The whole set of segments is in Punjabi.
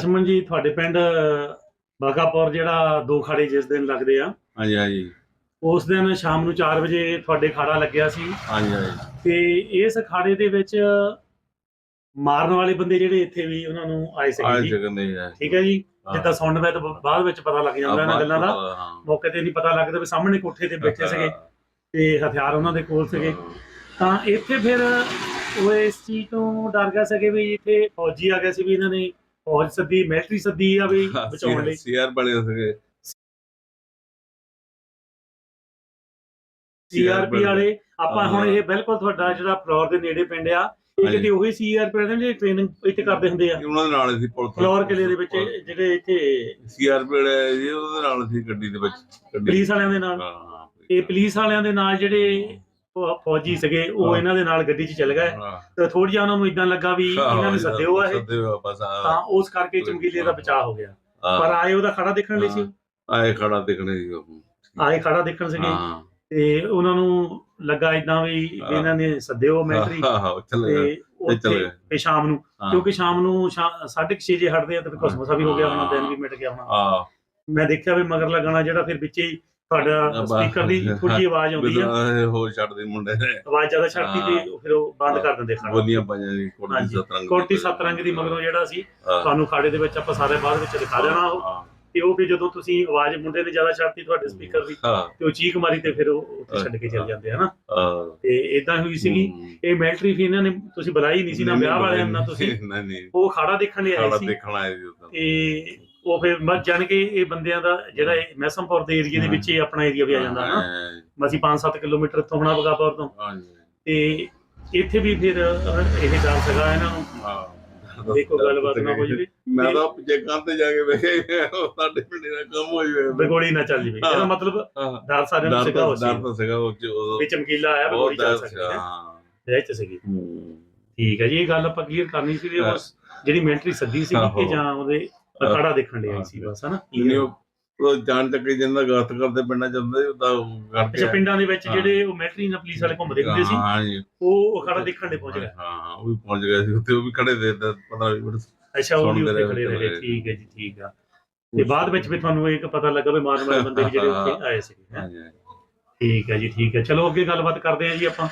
ਅਸ਼ਮਨ ਜੀ ਤੁਹਾਡੇ ਪਿੰਡ ਬਾਗਾਪੁਰ ਜਿਹੜਾ ਦੋ ਖਾੜੇ ਜਿਸ ਦਿਨ ਲੱਗਦੇ ਆ। ਹਾਂਜੀ ਹਾਂਜੀ। ਉਸ ਦਿਨ ਸ਼ਾਮ ਨੂੰ 4 ਵਜੇ ਤੁਹਾਡੇ ਖਾੜਾ ਲੱਗਿਆ ਸੀ। ਹਾਂਜੀ ਹਾਂਜੀ। ਤੇ ਇਸ ਅਖਾੜੇ ਦੇ ਵਿੱਚ ਮਾਰਨ ਵਾਲੇ ਬੰਦੇ ਜਿਹੜੇ ਇੱਥੇ ਵੀ ਉਹਨਾਂ ਨੂੰ ਆਏ ਸੀਗੇ ਜੀ। ਜਗਨ ਦੇ ਹੈ ਠੀਕ ਹੈ ਜੀ? ਜਿੱਦਾਂ ਸੁਣਨ ਵਿੱਚ ਬਾਅਦ ਵਿੱਚ ਪਤਾ ਲੱਗ ਜਾਂਦਾ ਇਹਨਾਂ ਗੱਲਾਂ ਦਾ। ਮੌਕੇ ਤੇ ਨਹੀਂ ਪਤਾ ਲੱਗਦਾ ਵੀ ਸਾਹਮਣੇ ਕੋਠੇ ਤੇ ਬੈਠੇ ਸੀਗੇ ਤੇ ਹਥਿਆਰ ਉਹਨਾਂ ਦੇ ਕੋਲ ਸੀਗੇ। ਤਾਂ ਇੱਥੇ ਫਿਰ ਉਹ ਇਸ ਚੀਜ਼ ਤੋਂ ਡਰ ਗਿਆ ਸੀਗੇ ਵੀ ਇੱਥੇ ਫੌਜੀ ਆ ਗਿਆ ਸੀ ਵੀ ਇਹਨਾਂ ਨੇ ਫੌਜ ਸੱਦੀ ਮਿਲਟਰੀ ਸੱਦੀ ਆ ਵੀ ਬਚਾਉਣ ਲਈ। ਸੀਆਰ ਬੜੇ ਸੀਗੇ। ਸੀਆਰਪੀ ਵਾਲੇ ਆਪਾਂ ਹੁਣ ਇਹ ਬਿਲਕੁਲ ਤੁਹਾਡਾ ਜਿਹੜਾ ਫਲੋਰ ਦੇ ਨੇੜੇ ਪਿੰਡ ਆ ਇਹ। ਕਿਤੇ ਉਹੀ ਸੀਆਰਪੀ ਵਾਲੇ ਨੇ ਜਿਹੜੇ ਟ੍ਰੇਨਿੰਗ ਇੱਥੇ ਕਰਦੇ ਹੁੰਦੇ ਆ? ਉਹਨਾਂ ਦੇ ਨਾਲ ਸੀ ਪੁਲਿਸ ਫਲੋਰ ਕਿਲੇ ਦੇ ਵਿੱਚ ਜਿਹੜੇ ਇੱਥੇ ਸੀਆਰ ਬੜੇ ਜੀ ਉਹਦੇ ਨਾਲ ਸੀ ਗੱਡੀ ਦੇ ਵਿੱਚ। ਪੁਲਿਸ ਵਾਲਿਆਂ ਦੇ ਨਾਲ। ਹਾਂ। ਇਹ ਪੁਲਿਸ ਵਾਲਿਆਂ ਦੇ ਨਾਲ ਜਿਹੜੇ ਫੌ- ਫੌਜੀ ਸੀਗੇ ਉਹ ਹਾਂ। ਇਹਨਾਂ ਦੇ ਨਾਲ ਗੱਡੀ 'ਚ ਚੱਲ ਗਏ। ਹਾਂ। ਤੇ ਥੋੜੀ ਜਿਹਾ ਉਹਨਾਂ ਨੂੰ ਇਦਾਂ ਲੱਗਾ ਵੀ ਇਹਨਾਂ ਨੇ ਸੱਦਿਓ ਆ ਇਹ। ਸੱਦਿਓ ਆ ਬਸ ਆ ਤਾਂ ਉਸ ਕਰਕੇ ਚਮਕੀਲੇ ਦਾ ਬਚਾਅ ਹੋ ਗਿਆ। ਪਰ ਆਏ ਉਹਦਾ ਖੜਾ ਦੇਖਣ ਲਈ ਸੀ। ਆਏ ਖੜਾ ਦੇਖਣੇ ਸੀ ਉਹ। ਆਏ ਖੜਾ ਦੇਖਣ ਸੀਗੇ। ਹਾਂ। ਤੇ ਉਹਨਾਂ ਨੂੰ ਲੱਗਾ ਇਦਾਂ ਵੀ ਹਾਂ। ਇਹਨਾਂ ਨੇ ਸੱਦਿਓ ਮਿਲਟਰੀ ਹਾਂ ਹਾਂ ਚੱਲੇ ਗਏ। ਤੇ ਚਲੇ ਉੱਥੇ ਗਏ। ਤੇ ਸ਼ਾਮ ਨੂੰ ਹਾਂ। ਕਿਉਂਕਿ ਸ਼ਾਮ ਨੂੰ 6:30 ਜੇ ਹਟਦੇ ਆ ਤੇ ਕੁਝ ਮਸਾ ਵੀ ਹੋ ਗਿਆ ਹੋਣਾ ਦਿਨ ਵੀ ਮਿਟ ਗਿਆ ਹੋਣਾ। ਹਾਂ। ਮੈਂ ਦੇਖਿਆ ਵੀ ਮਗਰ ਲੱਗਣਾ ਜਿਹੜਾ ਫਿਰ ਵਿੱਚੇ ਹੀ ਤੁਹਾਡਾ। ਸਪੀਕਰ ਦੀ ਥੋੜੀ ਆਵਾਜ਼ ਆਉਂਦੀ ਆ ਹੋਰ ਛੱਡਦੇ ਮੁੰਡੇ ਨੇ ਆਵਾਜ਼ ਜ਼ਿਆਦਾ ਛੱਡਦੀ ਤੇ ਫਿਰ ਉਹ ਬੰਦ ਕਰ ਦਿੰਦੇ ਖਾਣਾ ਬੋਲੀਆਂ ਪਾਈਆਂ ਜੀ ਕੋਟੀ। ਸਤਰੰਗ ਕੋਟੀ ਸੱਤ ਰੰਗ ਦੀ ਮਗਰੋਂ ਜਿਹੜਾ ਸੀ। ਤੁਹਾਨੂੰ ਖਾੜੇ ਦੇ ਵਿੱਚ ਆਪਾਂ ਸਾਰੇ ਬਾਅਦ ਵਿੱਚ ਦਿਖਾ ਦੇਣਾ ਉਹ। ਤੇ ਉਹ ਫਿਰ ਜਦੋਂ ਤੁਸੀਂ ਆਵਾਜ਼ ਮੁੰਡੇ ਨੇ ਜ਼ਿਆਦਾ ਛੱਡਤੀ ਤੁਹਾਡੇ ਸਪੀਕਰ ਦੀ ਤੇ ਉਹ ਚੀਕ ਮਾਰੀ ਤੇ ਫਿਰ ਉਹ ਉੱਥੇ ਛੱਡ ਕੇ ਚਲ ਜਾਂਦੇ ਹਨਾ। ਤੇ ਇਦਾਂ ਹੋਈ ਸੀਗੀ। ਇਹ ਮਿਲਟਰੀ ਵੀ ਇਹਨਾਂ ਨੇ ਤੁਸੀਂ ਬੁਲਾਈ ਨਹੀਂ ਸੀ ਨਾ ਵਿਆਹ ਵਾਲਿਆਂ ਨੂੰ ਨਾ ਤੁਸੀਂ ਨਹੀਂ ਨਹੀਂ ਉਹ ਖਾੜਾ ਦੇਖਣ ਲਈ ਆਏ ਸੀ ਦੇਖਣ ਆਏ ਉਦੋਂ। ਤੇ ਉਹ ਫਿਰ ਮਤ ਜਾਣ ਕੇ ਇਹ ਬੰਦਿਆਂ ਦਾ ਜਿਹੜਾ ਇਹ ਮੈਸਮਪੁਰ ਦੇ ਏਰੀਆ ਦੇ ਵਿੱਚ ਹੀ ਆਪਣਾ ਏਰੀਆ ਵੀ ਆ ਜਾਂਦਾ ਨਾ ਹਾਂ। ਅਸੀਂ 5-7 ਕਿਲੋਮੀਟਰ ਇੱਥੋਂ ਹੋਣਾ ਬਗਾਪੁਰ ਤੋਂ। ਹਾਂਜੀ। ਤੇ ਇੱਥੇ ਵੀ ਫਿਰ ਇਹ ਡਰ ਸਗਾ ਇਹਨਾਂ ਨੂੰ। ਹਾਂ। ਦੇਖੋ ਗੱਲਬਾਤ ਨਾ ਹੋ ਜਵੇ ਮੈਂ ਤਾਂ ਪਿੱਛੇ ਕੰਨ ਤੇ ਜਾ ਕੇ ਉਹ ਸਾਡੇ ਪਿੰਡੇ ਦਾ ਕੰਮ ਹੋਈ ਹੋਇਆ ਬਗੋੜੀ ਨਾ ਚੱਲ ਜਵੇ। ਇਹਦਾ ਮਤਲਬ। ਡਰ ਸਾਰਿਆਂ ਨੂੰ ਸਿੱਖਾ ਹੋ ਤਾਂ ਡਰ ਸੀ ਤਾਂ ਸੀਗਾ ਉਹ ਵੀ ਚਮਕੀਲਾ ਆਇਆ ਬਗੋੜੀ ਚੱਲ ਸਕਦੀ ਸੀਗਾ ਹੈ। ਹਾਂ। ਇਹ ਚ ਸੀਗੀ। ਹੂੰ। ਠੀਕ ਹੈ ਜੀ ਇਹ ਗੱਲ ਆਪਾਂ ਕਲੀਅਰ ਕਰਨੀ ਸੀ ਵੀ ਜਿਹੜੀ ਮਿਲਟਰੀ ਸੱਦੀ ਸੀ ਕਿ। ਜਾਂ ਉਹਦੇ ਅਖਾੜਾ ਦੇਖਣ ਲਈ ਆਈ ਸੀ ਬਸ ਹਨਾ? ਉਹ ਜਾਣ ਚੱਕੇ ਜਿੰਦਾ ਗਸਤ ਕਰਦੇ ਪਿੰਡਾਂ ਚ ਹੁੰਦਾ ਉਹਦਾ ਕਰਦੇ ਅੱਛਾ ਪਿੰਡਾਂ ਦੇ ਵਿੱਚ ਹਾਂ। ਜਿਹੜੇ ਉਹ ਮਿਲਟਰੀ ਨਾਲ ਪੁਲਿਸ ਵਾਲੇ ਘੁੰਮਦੇ ਹੁੰਦੇ ਸੀ ਹਾਂ ਜੀ। ਉਹ ਅਖਾੜਾ ਦੇਖਣ ਦੇ ਪਹੁੰਚ ਗਏ। ਹਾਂ ਉਹ ਵੀ ਪਹੁੰਚ ਗਏ ਸੀ ਉੱਥੇ ਉਹ ਵੀ ਖੜੇ ਦੇ 15 20 ਮਿੰਟ ਅੱਛਾ ਉਹ ਵੀ ਉੱਥੇ ਖੜੇ ਰਹੇ ਠੀਕ ਹੈ ਜੀ ਠੀਕ ਆ। ਤੇ ਬਾਅਦ ਵਿੱਚ ਵੀ ਤੁਹਾਨੂੰ ਇਹ ਪਤਾ ਲੱਗਾ ਵੀ ਵਾਲੇ ਬੰਦੇ ਵੀ ਜਿਹੜੇ ਉੱਥੇ ਆਏ ਸੀ ਹਾਂਜੀ ਠੀਕ ਹੈ ਜੀ ਠੀਕ ਹੈ। ਚਲੋ ਅੱਗੇ ਗੱਲਬਾਤ ਕਰਦੇ ਹਾਂ ਜੀ ਆਪਾਂ।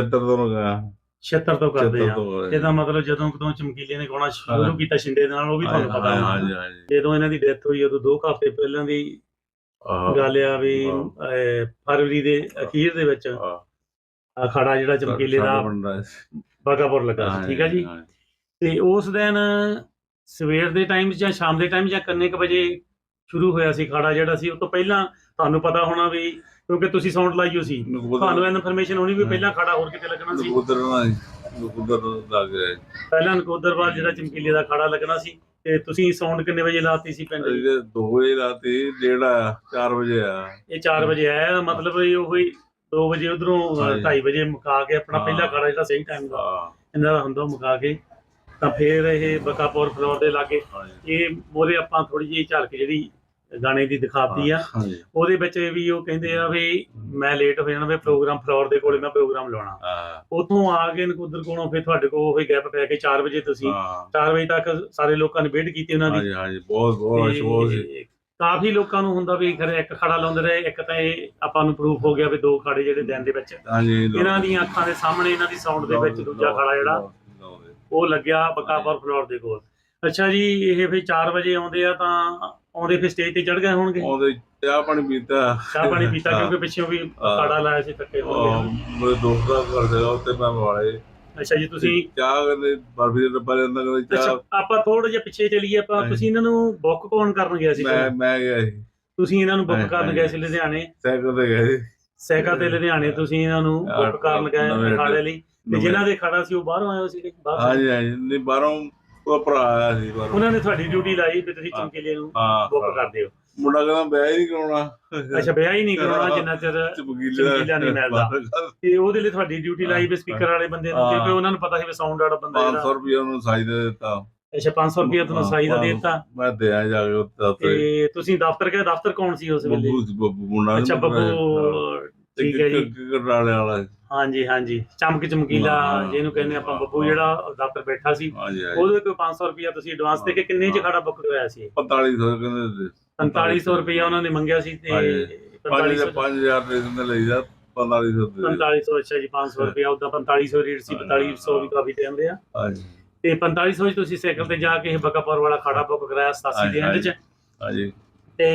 ਇੱਧਰ ਤੋਂ ਗਿਆ 76 ਤੋਂ ਕਰਦੇ ਤੋਂ ਇਹਦਾ ਮਤਲਬ ਜਦੋਂ ਕਦੋਂ ਚਮਕੀਲੇ ਨੇ ਗਾਉਣਾ ਸ਼ੁਰੂ। ਕੀਤਾ ਸ਼ਿੰਦੇ ਦੇ ਨਾਲ ਉਹ ਵੀ ਤੁਹਾਨੂੰ ਪਤਾ ਹਾਂਜੀ ਹਾਂਜੀ। ਜਦੋਂ ਇਹਨਾਂ ਦੀ ਡੈਥ ਹੋਈ ਉਦੋਂ ਦੋ ਕੁ ਹਫ਼ਤੇ ਪਹਿਲਾਂ ਦੀ ਗੱਲ ਆ ਵੀ ਫਰਵਰੀ ਦੇ ਅਖੀਰ ਦੇ ਵਿੱਚ ਅਖਾੜਾ ਜਿਹੜਾ ਚਮਕੀਲੇ ਦਾ। ਬਾਗਾਪੁਰ ਲੱਗਾ ਸੀ ਠੀਕ ਹੈ ਜੀ? ਤੇ ਉਸ ਦਿਨ ਸਵੇਰ ਦੇ ਟਾਈਮ ਜਾਂ ਸ਼ਾਮ ਦੇ ਟਾਈਮ ਜਾਂ ਕਿੰਨੇ ਕੁ ਵਜੇ ਸ਼ੁਰੂ ਹੋਇਆ ਸੀ ਖਾੜਾ ਜਿਹੜਾ ਸੀ ਉਹ ਤੋਂ ਪਹਿਲਾਂ ਤੁਹਾਨੂੰ ਪਤਾ ਹੋਣਾ ਵੀ ਕਿਉਂਕਿ ਤੁਸੀਂ ਸਾਊਂਡ ਲਾਈਓ ਸੀ। ਨਕੋਦਰ- ਤੁਹਾਨੂੰ ਇਨਫੋਰਮੇਸ਼ਨ ਹੋਣੀ ਵੀ ਪਹਿਲਾਂ ਖਾੜਾ ਹੋਰ ਕਿਤੇ ਲੱਗਣਾ ਸੀ। ਨਕੋਦਰ ਨਾਲ ਹੀ, ਨਕੋਦਰ ਲੱਗ ਗਿਆ ਪਹਿਲਾਂ ਨਕੋਦਰਵਾਲ ਜਿਹੜਾ ਚਮਕੀਲੇ ਦਾ ਖਾੜਾ ਲੱਗਣਾ ਸੀ ਤੇ ਤੁਸੀਂ ਸਾਊਂਡ ਕਿੰਨੇ ਵਜੇ ਲਾਤੀ ਸੀ ਪਿੰਡ ਦੀ? ਇਹ 2 ਵਜੇ ਰਾਤੀ ਜਿਹੜਾ 4 ਵਜੇ ਆ। ਇਹ 4 ਵਜੇ ਆਇਆ ਮਤਲਬ ਇਹ ਉਹੀ 2 ਵਜੇ ਉਧਰੋਂ ਹਾਂਜੀ। 2:30 ਵਜੇ ਮੁਕਾ ਕੇ ਆਪਣਾ ਹਾਂ। ਪਹਿਲਾ ਖਾੜਾ ਜਿਹੜਾ ਸਹੀ ਟਾਈਮ ਦਾ ਹਾਂ। ਇਹਨਾਂ ਦਾ ਹੁੰਦਾ ਉਹ ਮੁਕਾ ਕੇ। ਤਾਂ ਫੇਰ ਇਹ ਬਕਾਪੁਰ ਫਲੋਰ ਦੇ ਲਾਗੇ ਹਾਂਜੀ। ਇਹ ਮੋਰੇ ਆਪਾਂ ਥੋੜੀ ਜਿਹੀ ਝਲਕ ਜਿਹੜੀ ਗਾਣੇ ਦੀ ਦਿਖਾਤੀ ਆ। ਉਹਦੇ ਵਿੱਚ ਵੀ ਉਹ ਕਹਿੰਦੇ ਆ ਵੀ ਮੈਂ ਲੇਟ ਹੋ ਜਾਣਾ ਵੀ ਪ੍ਰੋਗਰਾਮ ਫਲੋਰ ਦੇ ਕੋਲੇ ਮੈਂ ਪ੍ਰੋਗਰਾਮ ਲਾਉਣਾ। ਉਥੋਂ ਆ ਕੇ ਨਕੁਦਰ ਕੋਲੋਂ ਫਿਰ ਤੁਹਾਡੇ ਕੋਲ ਉਹੀ ਗੈਪ ਪੈ ਕੇ 4 ਵਜੇ ਤੁਸੀਂ ਹਾਂ। 4 ਵਜੇ ਤੱਕ ਸਾਰੇ ਲੋਕਾਂ ਨੇ ਵੇਟ ਕੀਤੀ ਉਹਨਾਂ ਦੀ। ਹਾਂਜੀ ਹਾਂਜੀ ਬਹੁਤ ਬਹੁਤ ਸ਼ੋਰ ਸੀ ਤੇ ਕਾਫੀ ਲੋਕਾਂ ਨੂੰ ਹੁੰਦਾ ਵੀ ਖਰੇ ਇੱਕ ਖੜਾ ਲਾਉਂਦੇ ਰਹੇ ਇੱਕ ਤਾਂ ਇਹ ਆਪਾਂ ਨੂੰ ਪ੍ਰੂਫ ਹੋ ਗਿਆ ਵੀ ਦੋ ਖੜੇ ਜਿਹੜੇ ਦਿਨ ਦੇ ਵਿੱਚ। ਹਾਂਜੀ ਇਹਨਾਂ ਦੀਆਂ ਅੱਖਾਂ ਦੇ ਸਾਹਮਣੇ ਇਹਨਾਂ ਦੀ ਸਾਊਂਡ ਦੇ ਵਿੱਚ ਦੂਜਾ ਖੜਾ ਜਿਹੜਾ ਉਹ ਲੱਗਿਆ ਬਕਾਪੁਰ ਫਲੋਰ ਦੇ ਕੋਲ। ਅੱਛਾ ਜੀ ਇਹ ਫਿਰ 4 ਵਜੇ ਆਉਂਦੇ ਆ ਤਾਂ ਆਉਂਦੇ ਫਿਰ ਸਟੇਜ ਤੇ ਚੜ ਗਏ ਹੋਣਗੇ। ਉਹਦੇ ਚਾਹ ਪਾਣੀ ਪੀਤਾ। ਚਾਹ ਪਾਣੀ ਪੀਤਾ। ਕਿਉਂਕਿ ਪਿੱਛੇ ਵੀ। ਖਾੜਾ ਲਾਇਆ ਸੀ ਉਹ ਹੋਣਗੇ ਮੇਰੇ ਦੋਸਤ ਦਾ ਘਰ ਸੀਗਾ ਉੱਤੇ ਮੈਂ ਵਾਲੇ। ਅੱਛਾ ਜੀ ਤੁਸੀਂ ਚਾਹ ਕਹਿੰਦੇ ਬਰਫੀ ਦੇ ਡੱਬਾ ਲੈਂਦਾ ਕਹਿੰਦੇ ਚਾਹ ਆਪਾਂ ਥੋੜਾ ਜਿਹਾ ਪਿੱਛੇ ਚੱਲੀਏ ਆਪਾਂ। ਤੁਸੀਂ ਇਹਨਾਂ ਨੂੰ ਬੁੱਕ ਕੌਣ ਕਰਨ ਗਿਆ ਸੀ? ਮੈਂ ਮੈਂ ਗਿਆ ਸੀ। ਤੁਸੀਂ ਇਹਨਾਂ ਨੂੰ ਬੁੱਕ ਕਰਨ। ਗਏ ਸੀ ਲੁਧਿਆਣੇ? ਸਾਈਕਲ ਤੇ ਗਏ ਸੀ। ਸਾਈਕਲ ਤੇ ਲੁਧਿਆਣੇ ਤੁਸੀਂ ਇਹਨਾਂ ਨੂੰ ਬੁੱਕ ਕਰਨ ਗਏ ਖਾੜੇ ਲਈ। ਤੇ ਜਿਨ੍ਹਾਂ ਦੇ ਖੜਾ ਸੀ ਉਹ ਬਾਹਰੋਂ ਆਏ ਸੀ ਬਾਹਰ ਹਾਂਜੀ ਹਾਂਜੀ। ਨਹੀਂ ਬਾਹਰੋਂ ਉਹ ਭਰਾ ਆਇਆ ਸੀ ਬਾਹਰੋਂ। ਉਹਨਾਂ ਨੇ ਤੁਹਾਡੀ ਡਿਊਟੀ ਲਾਈ ਵੀ ਤੁਸੀਂ। ਚਮਕੀਲੇ ਨੂੰ ਹਾਂ ਬੁੱਕ ਕਰਦੇ ਹੋ। ਮੁੰਡਾ ਕਹਿੰਦਾ ਵਿਆਹ ਹੀ ਨਹੀਂ ਕਰਾਉਣਾ। ਅੱਛਾ ਵਿਆਹ ਹੀ ਨਹੀਂ ਕਰਾਉਣਾ ਜਿੰਨਾ ਚਿਰ ਚਮਕੀਲਾ। ਨਹੀਂ ਮਿਲਦਾ। ਤੇ ਉਹਦੇ ਲਈ ਤੁਹਾਡੀ ਡਿਊਟੀ ਲਾਈ ਵੀ ਸਪੀਕਰ ਵਾਲੇ ਬੰਦੇ ਨੂੰ ਹਾਂ। ਕਿਉਂਕਿ ਉਹਨਾਂ ਨੂੰ ਪਤਾ ਸੀ ਵੀ ਸਾਊਂਡ ਵਾਲਾ ਬੰਦਾ 500 ਜਿਹੜਾ ਰੁਪਏ ਉਹਨੂੰ ਸਾਈ ਦੇ ਦਿੱਤਾ। ਅੱਛਾ 500 ਰੁਪਏ ਤੁਹਾਨੂੰ ਸਾਈ ਦਾ ਦੇ ਦਿੱਤਾ? ਮੈਂ ਦਿਆ ਜਾ ਕੇ ਉੱਤੇ ਤੇ ਤੁਸੀਂ ਦਫ਼ਤਰ ਗਏ ਦਫ਼ਤਰ ਕੌਣ ਸੀ ਉਸ ਵੇਲੇ? ਬੱਬੂ ਬੱਬੂ ਮੁੰਡਾ ਅੱਛਾ ਬੱਬੂ ਠੀਕ ਹੈ ਜੀ। ਕਟਾਲੇ ਵਾਲਾ ਹਾਂਜੀ ਹਾਂਜੀ। ਚਮਕ ਚਮਕੀਲਾ ਜਿਹਨੂੰ ਕਹਿੰਦੇ ਆਪਾਂ ਬੱਬੂ। ਜਿਹੜਾ ਦਫ਼ਤਰ ਬੈਠਾ ਸੀ ਉਹਦੇ ਕੋਲ 500 ਰੁਪਇਆ ਤੁਸੀਂ ਐਡਵਾਂਸ ਦੇ ਕੇ ਕਿੰਨੇ ਚ ਖੜਾ ਬੁੱਕ ਕਰਾਇਆ ਸੀ? 4500 ਕਹਿੰਦੇ 4500 ਰੁਪਇਆ ਉਹਨਾਂ ਨੇ ਮੰਗਿਆ ਸੀ ਤੇ ਹਾਂਜੀ। 4500 5000 ਦੇ ਦਿੰਦੇ ਲਈ ਜਾ 4500 ਦੇ। 4500 ਅੱਛਾ ਜੀ 500 ਰੁਪਇਆ। ਉਦਾਂ 4500 ਰੇਟ ਸੀ 4500 ਵੀ ਕਾਫੀ ਟਾਈਮ ਰਿਹਾ ਹਾਂਜੀ ਤੇ 4500 ਚ ਤੁਸੀਂ ਸਾਈਕਲ ਤੇ ਜਾ ਕੇ ਬਕਾਪੁਰ ਵਾਲਾ ਖੜਾ ਬੁੱਕ ਕਰਾਇਆ 87 ਦੇ ਐਂਡ ਚ। ਹਾਂਜੀ ਤੇ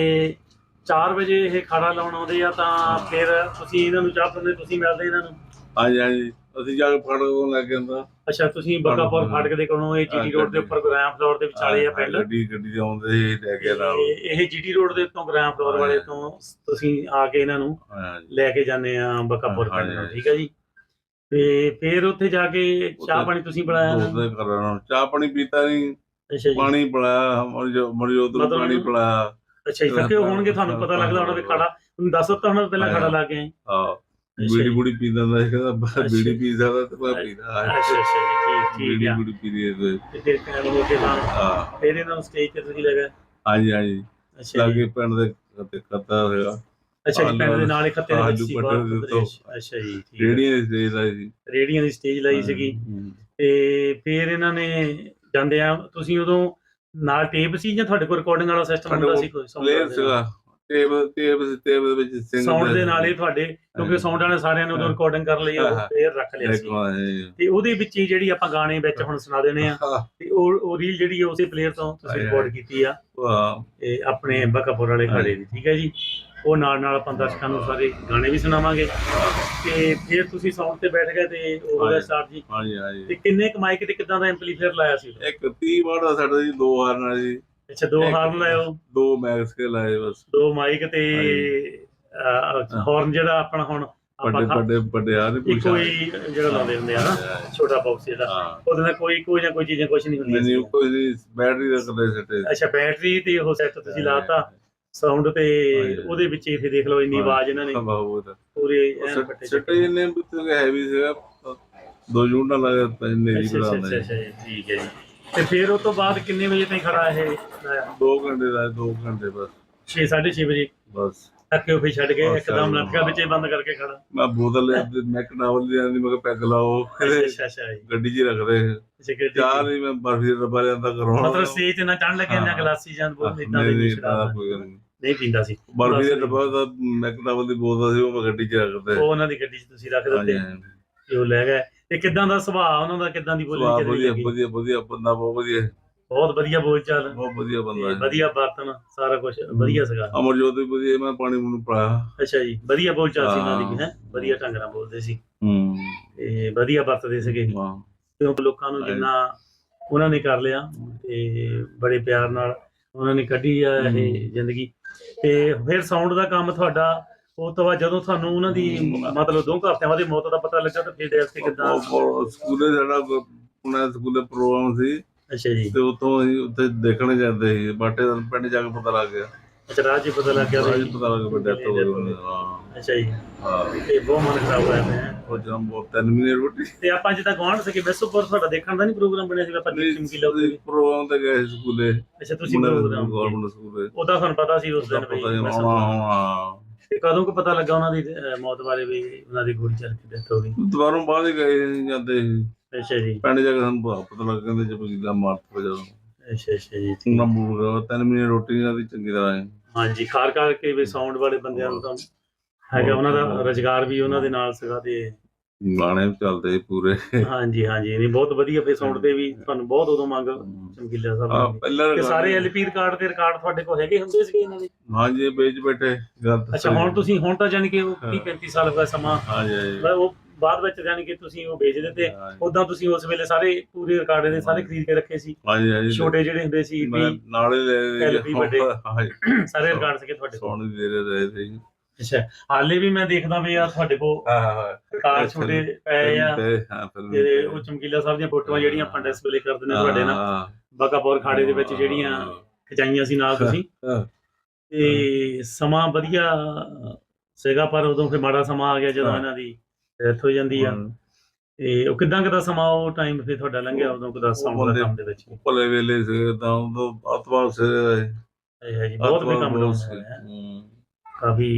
4 ਵਜੇ ਇਹ ਖੜਾ ਲਾਉਣ ਆਉਂਦੇ ਆ ਤਾਂ ਫਿਰ ਤੁਸੀਂ ਇਹਨਾਂ ਨੂੰ ਚਾਹ ਪੰਦੇ ਤੁਸੀਂ ਮਿਲਦੇ ਇਹਨਾਂ ਨੂੰ? ਹਾਂਜੀ ਹਾਂਜੀ। ਅਸੀਂ ਜਾ ਕੇ ਫੜ ਉਹ ਲੈ ਕੇ ਆਂਦਾ ਅੱਛਾ ਤੁਸੀਂ ਬਕਾਪੁਰ ਫਾਟਕ ਦੇ ਕੋਲੋਂ ਇਹ ਜੀਟੀ ਰੋਡ ਦੇ ਉੱਪਰ ਗ੍ਰਾਮ ਫਲੋਰ ਦੇ ਵਿਚਾਲੇ ਆ ਪਿੰਡ? ਗੱਡੀ ਗੱਡੀ ਤੇ ਆਉਂਦੇ ਸੀ ਲੈ ਕੇ ਨਾਲ ਤੇ ਇਹ ਜੀਟੀ ਰੋਡ ਦੇ ਉੱਤੋਂ ਗ੍ਰਾਮ ਫਲੋਰ ਵਾਲੇ ਤੋਂ ਤੁਸੀਂ ਆ ਕੇ ਇਹਨਾਂ ਨੂੰ ਲੈ ਕੇ ਜਾਂਦੇ ਆ ਬਕਾਪੁਰ ਪਿੰਡ ਨੂੰ। ਠੀਕ ਹੈ ਜੀ? ਤੇ ਫਿਰ ਉੱਥੇ ਜਾ ਕੇ ਚਾਹ ਪਾਣੀ ਤੁਸੀਂ ਬਣਾਇਆ? ਦੋਸਤ ਕਰਨਾ ਚਾਹ ਪਾਣੀ ਪੀਤਾ ਨਹੀਂ। ਪਾਣੀ ਪਿਲਾਇਆ ਮਰਜੋ ਮਰਜੋ ਤੋਂ ਪਾਣੀ ਪਿਲਾਇਆ। ਅੱਛਾ ਜੀ ਥੱਕੇ ਹੋਣਗੇ ਤੁਹਾਨੂੰ ਪਤਾ ਲੱਗਦਾ ਹੋਣਾ ਵੀ ਖੜਾ ਤੁਹਾਨੂੰ ਦੱਸ ਦਿੱਤਾ ਹੋਣਾ ਪਹਿਲਾਂ ਖੜਾ ਲਾ ਕੇ ਆਏ। ਹਾਂ ਬੀੜੀ। ਬੁੜੀ ਪੀਂਦਾ ਹੁੰਦਾ ਸੀ ਕਹਿੰਦਾ। ਬੀੜੀ ਪੀ ਸਕਦਾ ਤੇ ਮੈਂ ਪੀਦਾ ਅੱਛਾ ਅੱਛਾ ਜੀ ਠੀਕ ਠੀਕ ਬੀੜੀ ਬੁੜੀ ਪੀ ਰਹੀ ਹੈ ਤੇ ਫਿਰ ਕਿਹਨਾਂ ਹੋ ਕੇ ਤਾਂ ਹਾਂ। ਫਿਰ ਇਹਨਾਂ ਨੂੰ ਸਟੇਜ ਤੇ ਤੁਸੀਂ ਲਗਾ ਹਾਂਜੀ ਹਾਂਜੀ। ਅੱਛਾ ਲਾਗੇ ਪਿੰਡ ਦੇ ਤੇ ਕਰਤਾ ਸੀਗਾ ਅੱਛਾ ਜੀ ਪਿੰਡ ਦੇ ਨਾਲ ਹੀ ਖੱਤੇ ਦੇ ਸੀ ਅੱਛਾ ਜੀ ਠੀਕ ਰੇੜੀਆਂ ਦੇ ਦਾ ਸੀ। ਰੇੜੀਆਂ ਦੀ ਸਟੇਜ ਲਾਈ ਸੀਗੀ। ਤੇ ਫਿਰ ਇਹਨਾਂ ਨੇ ਜਾਂਦੇ ਆ ਤੁਸੀਂ ਉਦੋਂ ਨਾਲ ਟੇਪ ਸੀ ਜਾਂ ਤੁਹਾਡੇ ਕੋਲ ਰਿਕਾਰਡਿੰਗ ਵਾਲਾ ਸਿਸਟਮ ਹੁੰਦਾ ਸੀ ਕੋਈ? ਪਲੇਅਰ ਸੀਗਾ। ਟੇਬ ਟੇਬ ਟੇਬ ਦੇ ਵਿੱਚ ਸਿੰਗਲ ਸਾਊਂਡ ਦੇ ਨਾਲ ਇਹ ਤੁਹਾਡੇ ਕਿਉਂਕਿ ਸਾਊਂਡ ਵਾਲੇ ਸਾਰਿਆਂ ਨੇ ਉਦੋਂ ਹਾਂ। ਰਿਕਾਰਡਿੰਗ ਕਰ ਲਈ ਉਹ ਹਾਂ, ਹਾਂ। ਫੇਰ ਰੱਖ ਲਿਆ ਸੀ। ਤੇ ਉਹਦੇ ਵਿੱਚ ਹੀ ਜਿਹੜੀ ਆਪਾਂ ਗਾਣੇ ਵਿੱਚ ਹੁਣ ਸੁਣਾ ਦੇਣੇ ਆ ਤੇ ਉਹ ਉਹ ਰੀਲ ਜਿਹੜੀ ਆ ਉਸੇ ਪਲੇਅਰ ਤੋਂ ਤੁਸੀਂ ਹਾਂ, ਰਿਕਾਰਡ ਕੀਤੀ ਆ। ਇਹ ਆਪਣੇ ਬਕਾਪੁਰ ਵਾਲੇ ਖੜੇ ਦੀ ਠੀਕ ਹੈ ਜੀ? ਉਹ ਨਾਲ ਨਾਲ ਆਪਾਂ ਦਰਸ਼ਕਾਂ ਨੂੰ ਸਾਰੇ ਗਾਣੇ ਵੀ ਸੁਣਾਵਾਂਗੇ। ਤੇ ਫਿਰ ਤੁਸੀਂ ਸਾਊਂਡ ਤੇ ਬੈਠ ਗਏ ਤੇ ਉਹ ਹੋ ਗਿਆ ਹਾਂਜੀ। ਸਟਾਰਟ ਜੀ। ਹਾਂਜੀ ਹਾਂਜੀ। ਤੇ ਕਿੰਨੇ ਕਮਾਈ ਤੇ ਕਿੱਦਾਂ ਦਾ ਐਂਪਲੀਫਾਇਰ ਲਾਇਆ ਸੀ? ਇੱਕ 30 ਵਾਟ ਦਾ ਸਾਡਾ ਜੀ ਦੋ ਹਾਰਨ ਆ ਜੀ। ਅੱਛਾ ਦੋ ਹਾਰਨ ਲਾਇਓ ਦੋ ਮੈਕਸ ਕੇ ਲਾਏ ਬਸ। ਦੋ ਮਾਈਕ ਤੇ ਹਾਰਨ ਜਿਹੜਾ ਆਪਣਾ ਹੁਣ ਵੱਡੇ ਵੱਡੇ ਵੱਡੇ ਆ ਨਹੀਂ ਇੱਕੋ ਹੀ ਜਿਹੜਾ ਲਾਉਂਦੇ ਹੁੰਦੇ ਆ ਨਾ ਛੋਟਾ ਬਾਕਸ ਜਿਹੜਾ। ਉਹਦੇ ਨਾਲ ਕੋਈ ਕੋਈ ਨਾ ਕੋਈ ਚੀਜ਼ਾਂ ਕੁਝ ਨਹੀਂ ਹੁੰਦੀਆਂ ਨਹੀਂ। ਕੋਈ ਬੈਟਰੀ ਦਾ ਕਦੇ ਸੱਟੇ ਅੱਛਾ ਬੈਟਰੀ ਤੇ ਉਹ ਸੈੱਟ ਤੁਸੀਂ ਲਾਤਾ। ਸਾਊਂਡ ਤੇ। ਉਹਦੇ ਵਿੱਚ ਇਹ ਦੇਖ ਲਓ ਇੰਨੀ ਆਵਾਜ਼ ਇਹਨਾਂ ਨੇ। ਬਹੁਤ ਪੂਰੇ ਐਨ ਪੱਟੇ ਸੱਟੇ ਹੈਵੀ ਸੀਗਾ ਦੋ ਜੂੰਡਾ ਲੱਗਾ ਪੈਨੇ ਜੀ ਅੱਛਾ ਅੱਛਾ ਅੱਛਾ ਠੀਕ ਹੈ ਜੀ। ਤੇ ਫਿਰ ਉਸ ਤੋਂ ਬਾਅਦ ਕਿੰਨੇ ਵਜੇ ਤਾਈਂ ਖੜਾ ਇਹ ਦੋ ਘੰਟੇ ਦਾ ਦੋ ਘੰਟੇ ਬਸ। 6 6:30 ਵਜੇ? ਬਸ। ਥੱਕੇ ਹੋ ਛੱਡ ਬਸ ਇੱਕਦਮ। ਲਟਕਾ ਵਿੱਚ ਹੀ ਬੰਦ ਕਰਕੇ ਖੜਾ। ਮੈਂ ਬੋਤਲ ਮੈਕ ਨਾਵਲ ਦੀ ਆਂਦੀ ਮੈਂ ਪੈਗ ਲਾਓ। ਅੱਛਾ ਅੱਛਾ ਅੱਛਾ ਜੀ। ਗੱਡੀ 'ਚ ਰੱਖਦੇ ਸਿਕਿਉਰਿਟੀ ਚਾਹ ਨਹੀਂ ਮੈਂ ਬਰਫੀ ਦਾ ਡੱਬਾ ਲਿਆਂਦਾ ਕਰਾਉਣਾ। ਮਤਲਬ ਸਟੇਜ ਤੇ ਨਾ ਚੜ੍ਹਨ ਲੱਗੇ ਨਾ। ਗਲਾਸੀ ਜਾਂ ਬੋਲ ਇਦਾਂ ਦੇ ਨਹੀਂ ਤਾਂ ਕੋਈ ਗੱਲ ਨਹੀਂ। ਨਹੀਂ ਪੀਂਦਾ ਸੀ। ਬਰਫੀ ਦਾ। ਡੱਬਾ ਦਾ ਮੈਕ ਨਾਵਲ ਦੀ ਬੋਤਲ ਸੀ ਉਹ ਗੱਡੀ 'ਚ ਰੱਖਦੇ ਉਹ ਉਹਨਾਂ ਦੀ ਗੱਡੀ 'ਚ ਤੁਸੀਂ ਰੱਖ ਦਿੱਤੇ। ਤੇ ਉਹ ਲੈ ਗਏ। ਤੇ ਕਿਦਾਂ ਦਾ ਸੁਭਾਅ ਉਹਨਾਂ ਦਾ ਕਿਦਾਂ ਦੀ ਬੋਲੀ ਕਿਦਾਂ ਵਧੀਆ ਵਧੀਆ ਵਧੀਆ ਬੰਦਾ ਬਹੁਤ ਵਧੀਆ। ਬਹੁਤ ਵਧੀਆ ਬੋਲ ਚਾਲ। ਬਹੁਤ ਵਧੀਆ ਬੰਦਾ ਹੈ ਵਧੀਆ ਬਰਤਨ ਸਾਰਾ ਕੁਝ ਵਧੀਆ ਸੀਗਾ। ਅਮਰਜੋਤ ਵੀ ਵਧੀਆ ਮੈਂ ਪਾਣੀ ਮੈਨੂੰ ਪਿਲਾਇਆ। ਅੱਛਾ ਜੀ ਵਧੀਆ ਬੋਲ ਚਾਲ ਸੀ ਉਹਨਾਂ ਦੀ ਹਾਂ। ਹੈ? ਵਧੀਆ ਢੰਗ ਨਾਲ ਬੋਲਦੇ ਸੀ। ਹੂੰ। ਤੇ ਵਧੀਆ ਵਰਤਦੇ ਸੀਗੇ। ਵਾਹ। ਕਿਉਂਕਿ ਲੋਕਾਂ ਨੂੰ ਜਿੰਨਾ ਉਹਨਾਂ ਨੇ ਕਰ ਲਿਆ ਤੇ ਬੜੇ ਪਿਆਰ ਨਾਲ ਉਹਨਾਂ ਨੇ ਕੱਢੀ ਆ ਇਹ। ਜ਼ਿੰਦਗੀ। ਤੇ ਫਿਰ ਸਾਊਂਡ ਦਾ ਕੰਮ ਤੁਹਾਡਾ ਉਹ ਤੋਂ ਬਾਅਦ ਜਦੋਂ ਤੁਹਾਨੂੰ ਉਹਨਾਂ ਦੀ ਮਤਲਬ ਦੋ ਕੁ ਹਫ਼ਤਿਆਂ ਬਾਅਦ ਇਹ ਮੌਤ ਦਾ ਪਤਾ ਲੱਗਾ ਤਾਂ ਫਿਰ ਡੈਥ ਤੇ ਕਿੱਦਾਂ? ਉਹ- ਸਕੂਲੇ ਕੋਈ ਪੁਣੇ ਸਕੂਲੇ ਪ੍ਰੋਗਰਾਮ ਸੀ। ਅੱਛਾ ਜੀ। ਤੇ ਉਤੋਂ ਅਸੀਂ ਉੱਥੇ ਦੇਖਣ ਜਾਂਦੇ ਸੀ। ਬਾਟੇ ਦਾ ਪਿੰਡ ਜਾ ਕੇ ਪਤਾ ਲੱਗ ਗਿਆ। ਅੱਛਾ ਰਾਜ ਜੀ ਪਤਾ ਲੱਗ ਗਿਆ ਰਾਜ ਪਤਾ ਲੱਗ ਗਿਆ ਡੈਥ ਹੋ ਗਈ। ਹਾਂ। ਅੱਛਾ ਜੀ। ਹਾਂ ਤੇ ਬਹੁਤ ਮਨ ਖਰਾਬ ਹੋਇਆ ਪਿਆ। ਉਹ ਜਮ ਬਹੁਤ ਤਿੰਨ ਮਹੀਨੇ ਰੋਟੀ। ਤੇ ਆਪਾਂ ਜਿੱਦਾਂ ਗਵਾਂਢ ਸਕੇ ਵੈਸੋਪੁਰ ਤੁਹਾਡਾ ਦੇਖਣ ਦਾ ਨਹੀਂ ਪ੍ਰੋਗਰਾਮ ਬਣਿਆ ਸੀਗਾ ਆਪਾਂ ਚਮਕੀ ਲਾਉਂਦੇ ਪ੍ਰੋਗਰਾਮ ਤੇ ਗਏ ਸੀ ਸਕੂਲੇ। ਅੱਛਾ ਤੁਸੀਂ ਪ੍ਰੋਗਰਾਮ ਗਵਰਨਮੈਂਟ ਸਕੂਲੇ ਉਹਦਾ ਤੁਹਾਨੂੰ ਪਤਾ ਸੀ ਉਸ ਦਿਨ ਪਤਾ ਵੀ ਨਹੀਂ ਮੈਂ ਆਉਣਾ ਆਉਣਾ ਤੇ ਕਦੋਂ ਕੋ ਪਤਾ ਲੱਗਾ ਉਹਨਾਂ ਦੀ ਅਹ, ਮੌਤ ਬਾਰੇ ਵੀ ਉਹਨਾਂ ਦੀ ਗੋਲੀ ਚੱਲ ਕੇ ਡੈਥ ਹੋ ਗਈ? ਦੁਬਾਰਾ ਬਾਅਦ ਹੀ ਗਏ ਸੀ, ਜਾਂਦੇ ਸੀ। ਅੱਛਾ ਜੀ। ਪਿੰਡ ਜਾ ਕੇ ਸਾਨੂੰ ਪਤਾ- ਪਤਾ ਲੱਗ ਕਹਿੰਦੇ ਜਬ ਕਿਦਾ ਮਾਰਤ ਹੋ ਜਦੋਂ ਅੱਛਾ ਅੱਛਾ ਜੀ ਠੀਕ। ਨਾ ਬੂਲ ਗਿਆ ਤਿੰਨ ਮਹੀਨੇ ਰੋਟੀ ਨਹੀਂ ਆਦੀ ਚੰਗੀ ਤਰ੍ਹਾਂ। ਹੈ ਹਾਂਜੀ ਖਾਰ ਖਾਰ ਕੇ ਵੀ ਸਾਊਂਡ ਵਾਲੇ ਬੰਦਿਆਂ ਨੂੰ ਤਾਂ ਹੈਗਾ ਉਹਨਾਂ ਦਾ ਰੋਜ਼ਗਾਰ ਵੀ ਉਹਨਾਂ ਦੇ ਨਾਲ ਸੀਗਾ ਤੇ ਗਾਣੇ ਵੀ ਚੱਲਦੇ ਸੀ ਪੂਰੇ। ਹਾਂਜੀ ਹਾਂਜੀ ਨਹੀਂ ਬਹੁਤ ਵਧੀਆ ਫੇ ਤੇ ਵੀ ਤੁਹਾਨੂੰ ਬਹੁਤ ਉਦੋਂ ਮੰਗ ਚਮਕੀਲਾ ਸਾਹਿਬ। ਪਹਿਲਾਂ ਤੇ ਸਾਰੇ ਐਲਪੀ ਰਿਕਾਰਡ ਤੇ ਰਿਕਾਰਡ ਤੁਹਾਡੇ ਕੋਲ ਹੈਗੇ ਹੁੰਦੇ ਸੀਗੇ ਇਹਨਾਂ ਦੇ? ਹਾਂਜੀ ਵੇਚ ਬੈਠੇ ਗੱਲ ਤਾਂ ਅੱਛਾ। ਹੁਣ ਤੁਸੀਂ ਹੁਣ ਤਾਂ ਜਾਣੀ ਕਿ ਉਹ ਹਾਂ। 30 35 ਸਾਲ ਦਾ ਸਮਾਂ ਹਾਂਜੀ ਹਾਂਜੀ। ਉਹ ਬਾਅਦ ਵਿੱਚ ਜਾਣੀ ਕਿ ਤੁਸੀਂ ਉਹ ਵੇਚ ਦਿੱਤੇ। ਉਦਾਂ ਤੁਸੀਂ ਉਸ ਵੇਲੇ ਸਾਰੇ ਪੂਰੇ ਰਿਕਾਰਡ ਦੇ ਸਾਰੇ ਖਰੀਦ ਕੇ ਰੱਖੇ ਸੀ। ਹਾਂਜੀ ਹਾਂਜੀ। ਛੋਟੇ ਜਿਹੜੇ ਹੁੰਦੇ ਸੀ ਨਾਲੇ ਲੈ LP ਵੱਡੇ। ਸਾਰੇ ਰਿਕਾਰਡ ਸੀਗੇ ਤੁਹਾਡੇ ਕੋਲ। ਸੋਣ ਦੇ ਰਹੇ ਸੀ। ਅੱਛਾ ਹਾਲੇ ਵੀ ਮੈਂ ਦੇਖਦਾ ਵੀ ਆ ਤੁਹਾਡੇ ਕੋਲ ਹਾਂ ਹਾਂ ਛੋਟੇ ਪਏ ਆ। ਤੇ ਹਾਂ ਫਿਲਮ ਜਿਹੜੇ ਉਹ ਚਮਕੀਲਾ ਸਾਹਿਬ ਦੀਆਂ ਫੋਟੋਆਂ ਜਿਹੜੀਆਂ ਆਪਾਂ ਡਿਸਪਲੇ ਕਰਦੇ ਨੇ ਤੁਹਾਡੇ ਨਾਲ। ਬਾਕਾਪੁਰ ਖਾੜੇ ਦੇ ਵਿੱਚ ਜਿਹੜੀਆਂ ਖਿਚਾਈਆਂ ਸੀ ਨਾਲ ਤੁਸੀਂ। ਤੇ ਸਮਾਂ ਵਧੀਆ ਸੀਗਾ ਪਰ ਉਦੋਂ ਫਿਰ ਮਾੜਾ ਸਮਾਂ ਆ ਗਿਆ ਜਦੋਂ। ਇਹਨਾਂ ਦੀ ਡੈਥ ਹੋ ਜਾਂਦੀ ਆ। ਤੇ ਉਹ ਕਿਦਾਂ ਕਿਦਾ ਸਮਾਂ ਉਹ ਟਾਈਮ ਫਿਰ ਤੁਹਾਡਾ ਲੰਘਿਆ ਉਦੋਂ ਕਿਦਾ ਸਾਊਂਡ ਦਾ ਬੰਦੇ- ਕੰਮ ਦੇ ਵਿੱਚ? ਭਲੇ ਵੇਲੇ ਸੀ ਤਾਂ ਉਹ ਅਤਵਾਰ ਸੇ ਹੈ ਜੀ ਬਹੁਤ ਵੀ ਕੰਮ ਆ ਹੂੰ। ਕਾਫੀ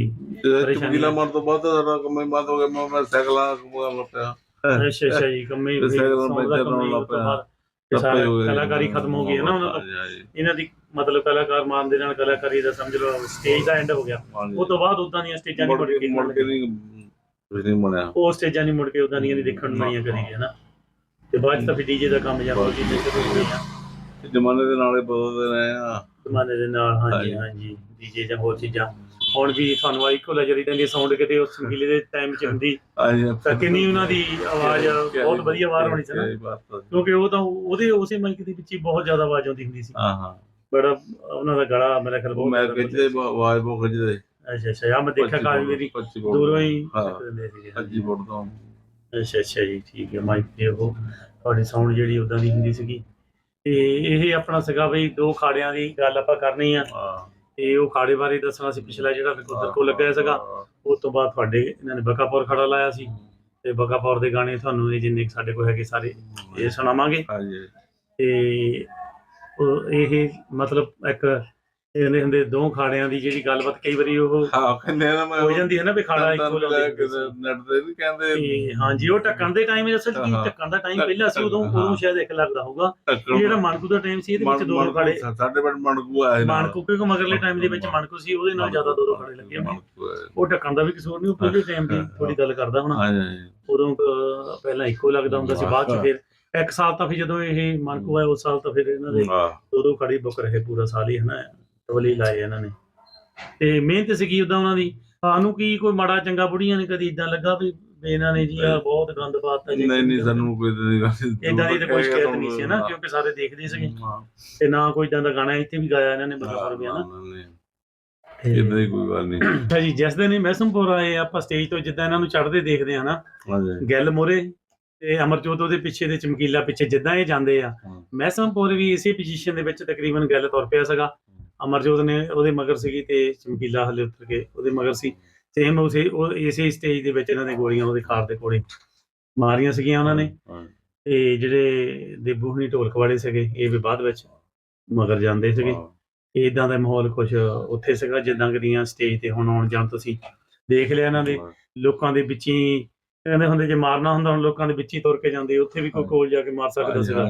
ਪਰੇਸ਼ਾਨੀ ਚਮਕੀਲਾ ਮਰ ਤੋਂ ਬਾਅਦ ਸਾਡਾ ਕੰਮ ਹੀ ਬੰਦ ਹੋ ਗਿਆ ਮੈਂ ਮੈਂ ਸਾਈਕਲਾਂ ਘੁਮਾਉਣ ਲੱਗ ਪਿਆ। ਅੱਛਾ ਅੱਛਾ ਜੀ ਕੰਮੇ ਸਾਈਕਲ ਦਾ ਹੀ ਉਸ ਤੋਂ ਲੱਗ ਬਾਅਦ। ਇਹ ਸਾਰਾ ਟੱਪੇ ਹੋ ਗਏ। ਕਲਾਕਾਰੀ ਖਤਮ ਹੋ ਗਈ ਹੈ ਨਾ ਉਹਨਾਂ ਹਾਂਜੀ, ਹਾਂਜੀ, ਇਹਨਾਂ ਦੀ ਮਤਲਬ ਕਲਾਕਾਰ ਮਾਨ ਦੇ ਨਾਲ ਕਲਾਕਾਰੀ ਦਾ ਸਮਝ ਲਓ ਸਟੇਜ ਦਾ ਐਂਡ ਹੋ ਗਿਆ। ਹਾਂਜੀ। ਉਹ ਤੋਂ ਬਾਅਦ ਉਦਾਂ ਦੀਆਂ ਸਟੇਜਾਂ ਨਹੀਂ ਮੁੜ ਕੇ ਮੁੜ ਕੇ ਨਹੀਂ ਕੁਝ ਨਹੀਂ ਬਣਿਆ। ਉਹ ਸਟੇਜਾਂ ਨਹੀਂ ਮੁੜ ਕੇ ਉਦਾਂ ਦੀਆਂ ਨਹੀਂ ਦੇਖਣ ਨੂੰ ਆਈਆਂ ਕਰੀ ਨਾ। ਤੇ ਬਾਅਦ ਚ ਤਾਂ ਫਿਰ ਡੀਜੇ ਦਾ ਕੰਮ ਜਾਂ ਕੋਈ ਚੀਜ਼ ਸ਼ੁਰੂ ਹੋ ਗਈਆਂ। ਜ਼ਮਾਨੇ ਦੇ ਨਾਲ ਹੀ ਬਦਲਦੇ ਰਹੇ ਆ। ਜ਼ਮਾਨੇ ਦੇ ਨਾਲ ਹਾਂਜੀ ਹਾਂਜੀ। ਡੀਜੇ ਜਾਂ ਹੋਰ ਚੀਜ਼ਾਂ। ਹੁਣ ਵੀ ਤੁਹਾਨੂੰ ਆਈ ਕੋ ਲਜਰੀ ਦੀ ਸਾਊਂਡ ਕਿਤੇ ਉਸ ਸੰਗੀਲੇ ਦੇ ਟਾਈਮ ਚ ਹੁੰਦੀ। ਹਾਂਜੀ ਤਾਂ ਕਿੰਨੀ ਉਹਨਾਂ ਦੀ ਆਵਾਜ਼ ਬਹੁਤ ਵਧੀਆ ਬਾਹਰ ਹੋਣੀ ਸੀ ਨਾ। ਕਿਉਂਕਿ ਉਹ ਤਾਂ ਉਹਦੇ ਉਸੇ ਮਾਈਕ ਦੇ ਵਿੱਚ ਹੀ ਬਹੁਤ ਜ਼ਿਆਦਾ ਆਵਾਜ਼ ਆਉਂਦੀ ਹੁੰਦੀ ਸੀ। ਹਾਂ ਹਾਂ। ਬੜਾ ਉਹਨਾਂ ਦਾ ਗਲਾ ਮੇਰਾ ਖਿਆਲ ਬਹੁਤ ਮੈਂ ਖਿੱਚਦੇ ਆਵਾਜ਼ ਬਹੁਤ ਖਿੱਚਦੇ। ਅੱਛਾ ਅੱਛਾ ਆ ਮੈਂ ਦੇਖਿਆ ਕਾਜ ਮੇਰੀ 25 ਫੁੱਟ। ਦੂਰੋਂ ਹੀ ਹਾਂ। ਚੱਕ ਦਿੰਦੇ ਸੀਗੇ। 25 ਫੁੱਟ ਤੋਂ। ਅੱਛਾ ਅੱਛਾ ਜੀ ਠੀਕ ਹੈ। ਮਾਈਕ ਤੇ ਉਹ ਤੁਹਾਡੀ ਸਾਊਂਡ ਜਿਹੜੀ ਉਦਾਂ ਦੀ ਹੁੰਦੀ ਸੀਗੀ। ਤੇ ਇਹ ਆਪਣਾ ਸੀਗਾ ਬਈ ਦੋ ਖਾੜਿਆਂ ਦੀ ਗੱਲ ਆਪਾਂ ਕਰਨੀ ਆ। ਹਾਂ। ਤੇ ਉਹ ਖਾੜੇ ਬਾਰੇ ਦੱਸਣਾ ਸੀ ਪਿਛਲਾ ਜਿਹੜਾ ਵਿਕੋਦਰ ਕੋ ਲੱਗਿਆ ਸੀਗਾ ਉਸ ਤੋਂ ਬਾਅਦ ਤੁਹਾਡੇ ਇਹਨਾਂ ਨੇ ਬਕਾਪੁਰ ਖੜਾ ਲਾਇਆ ਸੀ। ਤੇ ਬਕਾਪੁਰ ਦੇ ਗਾਣੇ ਤੁਹਾਨੂੰ ਇਹ ਜਿੰਨੇ ਸਾਡੇ ਕੋਲ ਹੈਗੇ ਸਾਰੇ ਇਹ ਸੁਣਾਵਾਂਗੇ। ਹਾਂਜੀ। ਤੇ ਉਹ ਇਹ ਮਤਲਬ ਇੱਕ ਇਹਨੇ ਹੁੰਦੇ ਦੋ ਖਾੜਿਆਂ ਦੀ ਜਿਹੜੀ ਗੱਲਬਾਤ ਕਈ ਵਾਰੀ ਉਹ ਹਾਂ ਕਹਿੰਦੇ ਨਾ ਮੈਂ ਹੋ ਜਾਂਦੀ ਹੈ ਨਾ ਵੀ ਖਾੜਾ ਇੱਕੋ ਨੈਟ ਤੇ ਵੀ ਕਹਿੰਦੇ ਹਾਂਜੀ ਉਹ ਟੱਕਣ ਦੇ ਟਾਈਮ ਅਸਲ ਕੀ। ਟੱਕਣ ਦਾ ਟਾਈਮ ਪਹਿਲਾਂ ਸੀ ਉਦੋਂ। ਉਦੋਂ ਸ਼ਾਇਦ ਇੱਕ ਲੱਗਦਾ ਹੋਊਗਾ। ਜਿਹੜਾ ਮਣਕੂ ਦਾ ਟਾਈਮ ਸੀ ਇਹਦੇ ਵਿੱਚ ਦੋ ਦੋ ਖਾੜੇ ਸਾਡੇ ਪਿੰਡ ਮਣਕੂ ਨਾਲ। ਮਣਕੂ ਕਿਉਂਕਿ ਮਗਰਲੇ ਟਾਈਮ ਦੇ ਵਿੱਚ ਮਣਕੂ। ਸੀ ਉਹਦੇ ਨਾਲ ਜ਼ਿਆਦਾ ਦੋ ਦੋ ਖਾੜੇ ਲੱਗੇ। ਉਹ ਟੱਕਣ ਦਾ ਵੀ ਕਸੂਰ ਨਹੀਂ ਉਹ ਪਹਿਲੇ ਟਾਈਮ ਦੀ ਥੋੜੀ ਗੱਲ ਕਰਦਾ ਹੁਣ। ਉਦੋਂ ਪਹਿਲਾਂ ਇੱਕੋ ਲੱਗਦਾ ਹੁੰਦਾ ਸੀ ਬਾਅਦ ਚ ਫਿਰ ਇੱਕ ਸਾਲ ਤਾਂ ਫਿਰ ਜਦੋਂ ਇਹ ਮਣਕੂ ਆਇਆ ਉਸ ਸਾਲ ਤਾਂ ਫਿਰ ਇਹਨਾਂ ਦੇ ਦੋ ਦੋ ਖੜੀ ਬੁੱਕ ਰਹੇ ਪੂਰਾ ਸਾਲ ਹੀ ਹਨਾ? ਟਵਲੀ ਲਾਏ ਇਹਨਾਂ ਨੇ। ਤੇ ਮਿਹਨਤ ਸੀਗੀ ਉਦਾਂ ਉਹਨਾਂ ਦੀ। ਸਾਨੂੰ ਕੀ ਕੋਈ ਮਾੜਾ ਚੰਗਾ ਬੁੜੀਆਂ ਨੇ ਕਦੀ ਇਦਾਂ ਲੱਗਾ ਵੀ ਵੀ ਇਹਨਾਂ ਨੇ ਜੀ ਆ ਬਹੁਤ ਗੰਦ ਪਾਤਾ ਜੀ। ਨਹੀਂ ਨਹੀਂ ਸਾਨੂੰ ਕੋਈ ਇਦਾਂ ਦੀ ਤਾਂ ਕੋਈ ਸ਼ਿਕਾਇਤ ਨਹੀਂ ਸੀ ਨਾ ਕਿਉਂਕਿ ਸਾਰੇ ਦੇਖਦੇ ਸੀਗੇ। ਤੇ ਨਾ ਕੋਈ ਇਦਾਂ ਦਾ ਗਾਣਾ ਇੱਥੇ ਵੀ ਗਾਇਆ ਇਹਨਾਂ ਨੇ ਬਤੌਰ ਵੀ ਹਨਾ ਇਦਾਂ ਦੀ ਕੋਈ ਗੱਲ ਨਹੀਂ। ਅੱਛਾ ਜੀ ਜਿਸ ਦਿਨ ਇਹ ਮਹਿਸਮਪੁਰ ਆਏ ਆਪਾਂ ਸਟੇਜ ਤੋਂ ਜਿੱਦਾਂ ਇਹਨਾਂ ਨੂੰ ਚੜ੍ਹਦੇ ਦੇਖਦੇ ਆ ਨਾ ਗੱਲ ਮੋਰੇ ਤੇ ਅਮਰਜੋਤ ਉਹਦੇ ਪਿੱਛੇ ਦੇ ਚਮਕੀਲਾ ਪਿੱਛੇ ਜਿੱਦਾਂ ਇਹ ਜਾਂਦੇ ਆ। ਹਾਂ। ਮਹਿਸਮਪੁਰ ਵੀ ਇਸੇ ਪੋਜੀਸ਼ਨ ਦੇ ਵਿੱਚ ਤਕਰੀਬਨ ਗੱਲ ਤੁਰ ਪਿਆ ਸੀਗਾ। ਅਮਰਜੋਤ ਨੇ ਉਹਦੇ ਮਗਰ ਸੀਗੀ ਤੇ ਚਮਕੀਲਾ ਹਲੇ ਉੱਤਰ ਕੇ ਉਹਦੇ ਮਗਰ ਸੀ ਸੇਮ ਉਸੇ ਉਹ ਇਸੇ ਸਟੇਜ ਦੇ ਵਿੱਚ ਇਹਨਾਂ ਨੇ ਗੋਲੀਆਂ ਉਹਦੇ ਖਾਰ ਦੇ ਕੋਲੇ ਮਾਰੀਆਂ ਸੀਗੀਆਂ ਉਹਨਾਂ ਨੇ। ਤੇ ਜਿਹੜੇ ਦੇਬੂ ਹਣੀ ਢੋਲਕ ਵਾਲੇ ਸੀਗੇ ਇਹ ਵੀ ਬਾਅਦ ਵਿੱਚ ਮਗਰ ਜਾਂਦੇ ਸੀਗੇ। ਇਦਾਂ ਦਾ ਮਾਹੌਲ ਕੁਝ ਉੱਥੇ ਸੀਗਾ ਜਿੱਦਾਂ ਕਦੀਆਂ ਸਟੇਜ ਤੇ ਹੁਣ ਆਉਣ ਜਾਣ ਤੁਸੀਂ ਦੇਖ ਲਿਆ ਇਹਨਾਂ ਦੇ। ਲੋਕਾਂ ਦੇ ਵਿੱਚ ਹੀ ਕਹਿੰਦੇ ਹੁੰਦੇ ਜੇ ਮਾਰਨਾ ਹੁੰਦਾ ਹੁਣ ਲੋਕਾਂ ਦੇ ਵਿੱਚ ਹੀ ਤੁਰ ਕੇ ਜਾਂਦੇ ਉੱਥੇ ਵੀ ਕੋਈ ਕੋਲ ਜਾ ਕੇ ਮਾਰ ਸਕਦਾ ਸੀਗਾ।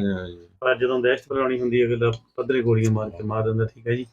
ਪਰ ਜਦੋਂ ਦਹਿਸ਼ਤ ਫੈਲਾਉਣੀ ਹੁੰਦੀ ਹੈ ਅਗਲਾ ਪੱਧਰੇ ਗੋਲੀਆਂ ਮਾਰ ਕੇ ਮਾਰ ਦਿੰਦਾ ਠੀਕ ਹੈ ਜੀ।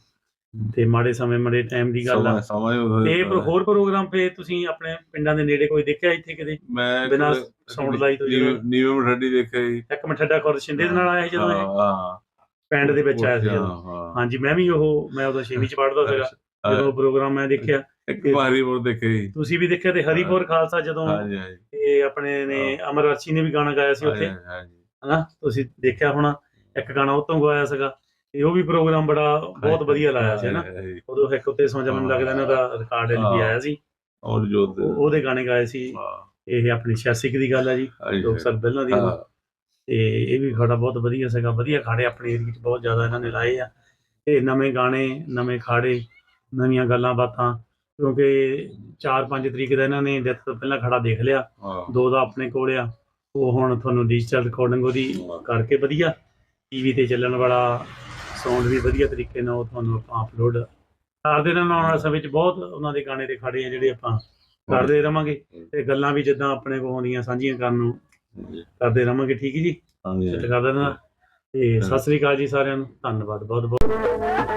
ਤੇ ਮਾੜੇ ਸਮੇਂ ਮਾੜੇ ਟਾਈਮ ਦੀ ਗੱਲ ਆ। ਸਮਾਂ- ਤੇ ਪਰ ਹੋਰ ਪ੍ਰੋਗਰਾਮ ਫੇ ਤੁਸੀਂ ਆਪਣੇ ਪਿੰਡਾਂ ਦੇ ਨੇੜੇ ਕੋਈ ਦੇਖਿਆ ਇੱਥੇ ਕਿਤੇ? ਮੈਂ ਬਿਨਾਂ sound ਲਾਈ ਤੋਂ ਜਿਹੜਾ- ਨੀਵੇਂ ਮਠੱਡੀ ਦੇਖਿਆ ਜੀ। ਇੱਕ ਮਠੱਡਾ ਖੁਰਦ ਸ਼ਿੰਦੇ ਦੇ ਨਾਲ ਆਇਆ ਜਦੋਂ ਇਹ? ਹਾਂ ਪਿੰਡ ਦੇ ਵਿੱਚ ਆਇਆ ਸੀ ਜਦੋਂ। ਹਾਂ ਹਾਂਜੀ ਮੈਂ ਵੀ ਉਹ ਮੈਂ ਉਦੋਂ ਛੇਵੀਂ ਚ ਪੜ੍ਹਦਾ ਸੀਗਾ। ਜਦੋਂ ਪ੍ਰੋਗਰਾਮ ਮੈਂ ਦੇਖਿਆ। ਇੱਕ ਬੋਲ ਦੇਖਿਆ ਜੀ। ਤੁਸੀਂ ਵੀ ਦੇਖਿਆ ਤੇ ਹਰੀਪੁਰ ਖਾਲਸਾ ਜਦੋਂ ਹਾਂਜੀ ਹਾਂਜੀ। ਇਹ ਆਪਣੇ ਨੇ ਅਮਰ ਅਰਸ਼ੀ ਨੇ ਵੀ ਗਾਣਾ ਗਾਇਆ ਸੀ ਉੱਥੇ? ਹਾਂਜੀ, ਹਾਂਜੀ ਹਨਾ? ਤੁਸੀਂ ਦੇਖਿਆ ਹੋਣਾ। ਇੱਕ ਗਾਣਾ ਉਹ ਤੋਂ ਗਾਇਆ ਸੀਗਾ। ਤੇ ਉਹ ਵੀ ਪ੍ਰੋਗਰਾਮ ਬੜਾ ਬਹੁਤ ਵਧੀਆ ਲਾਇਆ ਸੀ ਹਾਂਜੀ, ਉਦੋਂ ਇੱਕ ਉੱਤੇ ਸੌਂ ਜਾ ਮੈਨੂੰ ਲੱਗਦਾ ਇਹਨਾਂ ਦਾ ਰਿਕਾਰਡ ਵੀ ਹਾਂ। ਆਇਆ ਸੀ। ਔਰ ਉਹ- ਉਹਦੇ ਗਾਣੇ ਗਾਏ ਸੀ। ਇਹ ਆਪਣੀ 86 ਕੁ ਦੀ ਗੱਲ ਹੈ ਜੀ ਲੋਕ ਸਾਲ ਪਹਿਲਾਂ ਦੀ। ਤੇ ਇਹ ਵੀ ਖਾੜਾ ਬਹੁਤ ਵਧੀਆ ਸੀਗਾ। ਵਧੀਆ ਖਾੜੇ ਆਪਣੇ ਏਰੀਏ 'ਚ ਬਹੁਤ ਜ਼ਿਆਦਾ ਇਹਨਾਂ ਨੇ ਲਾਏ ਆ। ਤੇ ਨਵੇਂ ਗਾਣੇ ਨਵੇਂ ਖਾੜੇ ਨਵੀਆਂ ਗੱਲਾਂ ਬਾਤਾਂ ਕਿਉਂਕਿ 4-5 ਤਰੀਕ ਦਾ ਇਹਨਾਂ ਨੇ ਡੈਥ ਤੋਂ ਪਹਿਲਾਂ ਖੜਾ ਦੇਖ ਲਿਆ। ਦੋ ਦਾ ਆਪਣੇ ਕੋਲ ਆ। ਉਹ ਹੁਣ ਤੁਹਾਨੂੰ ਡਿਜੀਟਲ ਰਿਕਾਰਡਿੰਗ ਉਹਦੀ ਕਰਕੇ ਵਧੀਆ। ਟੀਵੀ ਤੇ ਚੱਲਣ ਵਾਲਾ ਸਾਊਂਡ ਵੀ ਵਧੀਆ ਤਰੀਕੇ ਨਾਲ ਉਹ ਤੁਹਾਨੂੰ ਆਪਾਂ ਅਪਲੋਡ ਕਰਦੇ ਰਹਿਣਾ ਆਉਣ ਵਾਲੇ ਸਮੇਂ ਵਿੱਚ ਬਹੁਤ ਉਹਨਾਂ ਦੇ ਗਾਣੇ ਤੇ ਖੜੇ ਆ ਜਿਹੜੇ ਆਪਾਂ ਕਰਦੇ ਰਵਾਂਗੇ ਤੇ ਗੱਲਾਂ ਵੀ ਜਿੱਦਾਂ ਆਪਣੇ ਕੋਲ ਆਉਂਦੀਆਂ ਸਾਂਝੀਆਂ ਕਰਨ ਨੂੰ ਕਰਦੇ ਰਵਾਂਗੇ ਠੀਕ ਹੈ ਜੀ? ਹਾਂਜੀ। ਸੈੱਟ ਕਰ ਦੇਣਾ ਤੇ ਸਤਿ ਸ੍ਰੀ ਅਕਾਲ ਜੀ ਸਾਰਿਆਂ ਨੂੰ। ਧੰਨਵਾਦ ਬਹੁਤ ਬਹੁਤ